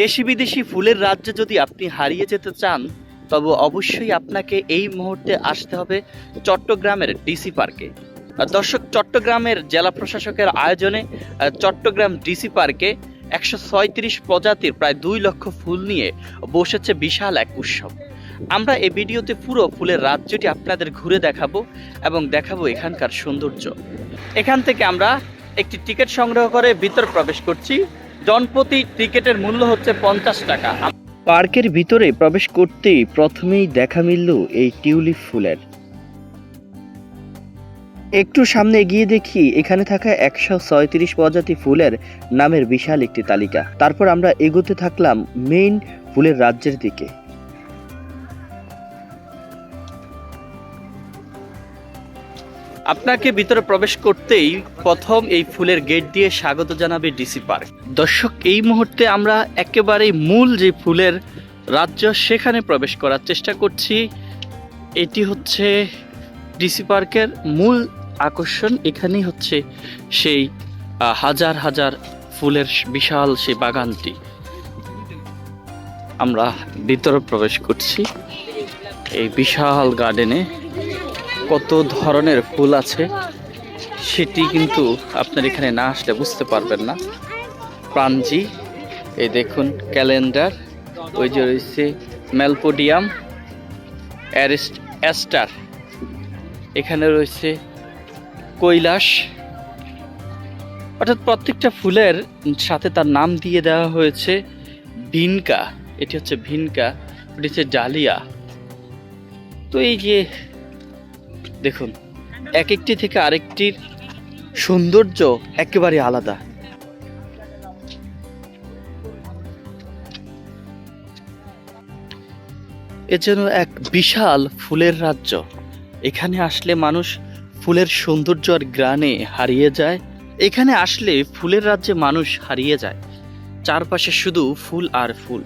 দেশি বিদেশি ফুলের রাজ্যে যদি আপনি হারিয়ে যেতে চান, তবে অবশ্যই আপনাকে এই মুহূর্তে আসতে হবে চট্টগ্রামের ডিসি পার্কে। দর্শক, চট্টগ্রামের জেলা প্রশাসকের আয়োজনে চট্টগ্রাম ডিসি পার্কে একশো ছয়ত্রিশ প্রজাতির প্রায় দুই লক্ষ ফুল নিয়ে বসেছে বিশাল এক উৎসব। আমরা এই ভিডিওতে পুরো ফুলের রাজ্যটি আপনাদের ঘুরে দেখাবো এবং দেখাবো এখানকার সৌন্দর্য। এখান থেকে আমরা একটি টিকিট সংগ্রহ করে ভিতর প্রবেশ করছি। জনপ্রতি টিকিটের মূল্য হচ্ছে পঞ্চাশ টাকা। পার্কের ভিতরে প্রবেশ করতেই প্রথমেই দেখা মিলল এই টিউলিপ ফুলের। একটু সামনে এগিয়ে দেখি এখানে থাকা একশো ছয়ত্রিশ প্রজাতি ফুলের নামের বিশাল একটি তালিকা। তারপর আমরা এগোতে থাকলাম মেইন ফুলের রাজ্যের দিকে। আপনাকে ভিতরে প্রবেশ করতেই প্রথম এই ফুলের গেট দিয়ে স্বাগত জানাবে ডিসি পার্ক দর্শক, এই মুহূর্তে আমরা একেবারে মূল যে ফুলের রাজ্য, সেখানে প্রবেশ করার চেষ্টা করছি। এটি হচ্ছে ডিসি পার্কের মূল আকর্ষণ। এখানেই হচ্ছে সেই হাজার হাজার ফুলের বিশাল সেই বাগানটি। আমরা ভিতরে প্রবেশ করছি এই বিশাল গার্ডেনে কত ধরনের ফুল আছে সেটি কিন্তু আপনার এখানে না আসলে বুঝতে পারবেন না। প্রাঞ্জি, এই দেখুন ক্যালেন্ডার, ওই যে রয়েছে ম্যালপোডিয়াম অ্যারিস্ট, অ্যাস্টার। এখানে রয়েছে কৈলাস। অর্থাৎ প্রত্যেকটা ফুলের সাথে তার নাম দিয়ে দেওয়া হয়েছে ভিনকা। এটি হচ্ছে ভিনকা, এটি হচ্ছে ডালিয়া। তো এই যে দেখুন এক একটি থেকে আরেকটির সৌন্দর্য একেবারে আলাদা। এ যেন এক বিশাল ফুলের রাজ্য। এখানে আসলে মানুষ ফুলের সৌন্দর্য আর গ্রানে হারিয়ে যায়। এখানে আসলে ফুলের রাজ্যে মানুষ হারিয়ে যায়। চারপাশে শুধু ফুল আর ফুল।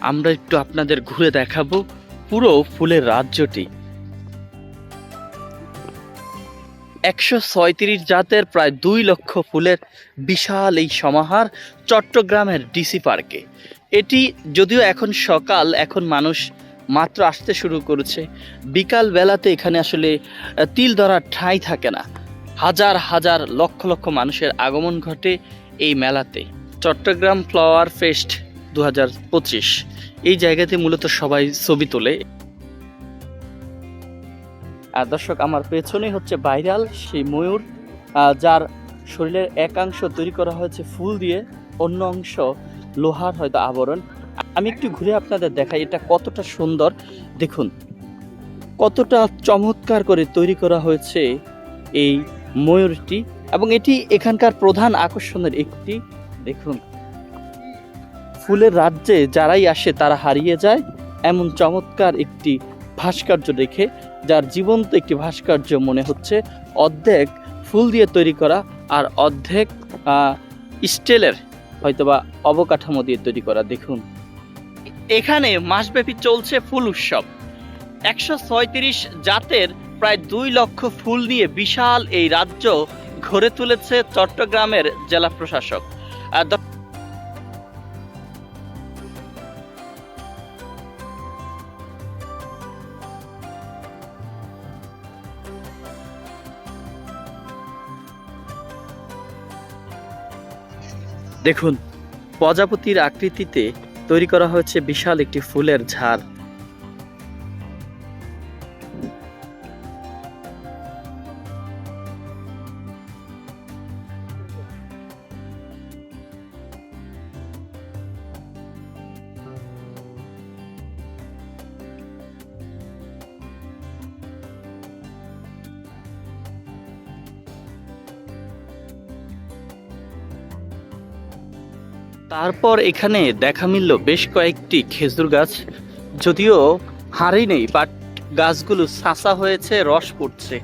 আমরা একটু আপনাদের ঘুরে দেখাবো পুরো ফুলের রাজ্যটি। একশো ছয়ত্রিশ জাতের প্রায় দুই লক্ষ ফুলের বিশাল এই সমাহার চট্টগ্রামের ডিসি পার্কে। এটি যদিও এখন সকাল, এখন মানুষ মাত্র আসতে শুরু করেছে। বিকাল বেলাতে এখানে আসলে তিল ধরার ঠাঁই থাকে না। হাজার হাজার, লক্ষ লক্ষ মানুষের আগমন ঘটে এই মেলাতে। চট্টগ্রাম ফ্লাওয়ার ফেস্ট দু হাজার পঁচিশ। এই জায়গাতে মূলত সবাই ছবি তোলে। আর দর্শক, আমার পেছনেই হচ্ছে ভাইরাল সেই ময়ূর যার শরীরের একাংশ তৈরি করা হয়েছে ফুল দিয়ে, অন্য অংশ লোহার হয়তো আবরণ। আমি একটু ঘুরে আপনাদের দেখাই, এটা কতটা সুন্দর। দেখুন, কতটা চমৎকার করে তৈরি করা হয়েছে এই ময়ূরটি, এবং এটি এখানকার প্রধান আকর্ষণের একটি, দেখুন, ফুলের রাজ্যে যারাই আসে তারা হারিয়ে যায়, এমন চমৎকার একটি ভাস্কর্য দেখে যার জীবন্ত একটি ভাস্কর্য মনে হচ্ছে, অর্ধেক ফুল দিয়ে তৈরি করা আর অর্ধেক স্টেলের হয়তোবা অবকাঠামো দিয়ে তৈরি করা। দেখুন। এখানে মাসব্যাপী চলছে ফুল উৎসব। একশো ছয়ত্রিশ জাতের প্রায় দুই লক্ষ ফুল নিয়ে বিশাল এই রাজ্য গড়ে তুলেছে চট্টগ্রামের জেলা প্রশাসক। দেখুন প্রজাপতির আকৃতিতে তৈরি করা হয়েছে বিশাল একটি ফুলের ঝাড় তারপর এখানে দেখা মিলল বেশ কয়েকটি খেজুর গাছ। যদিও হাড়ি নেই বাট গাছগুলো সাসা হয়েছে, রস পড়ছে।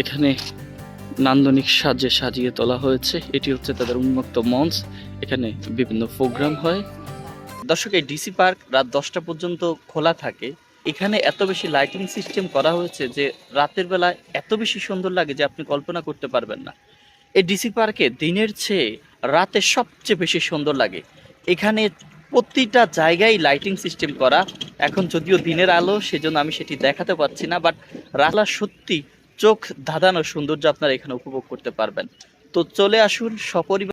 এখানে নান্দনিক সাজে সাজিয়ে তোলা হয়েছে। এটি হচ্ছে তাদের উন্মুক্ত মঞ্চ। এখানে বিভিন্ন প্রোগ্রাম হয়। দর্শক, এই ডিসি পার্ক রাত দশটা পর্যন্ত খোলা থাকে। এখানে এত বেশি লাইটিং সিস্টেম করা হয়েছে যে রাতের বেলা এত বেশি সুন্দর লাগে যে আপনি কল্পনা করতে পারবেন না। এই ডিসি পার্কে দিনের চেয়ে রাতে সবচেয়ে বেশি সুন্দর লাগে। এখানে প্রতিটা জায়গায় লাইটিং সিস্টেম করা। এখন যদিও দিনের আলো, সেজন্য আমি সেটি দেখাতে পারছি না বাট রালা সত্যি চোখ ধাঁধানো সৌন্দর্য আপনারা এখানে উপভোগ করতে পারবেন। তো চলে আসুন সপরিবার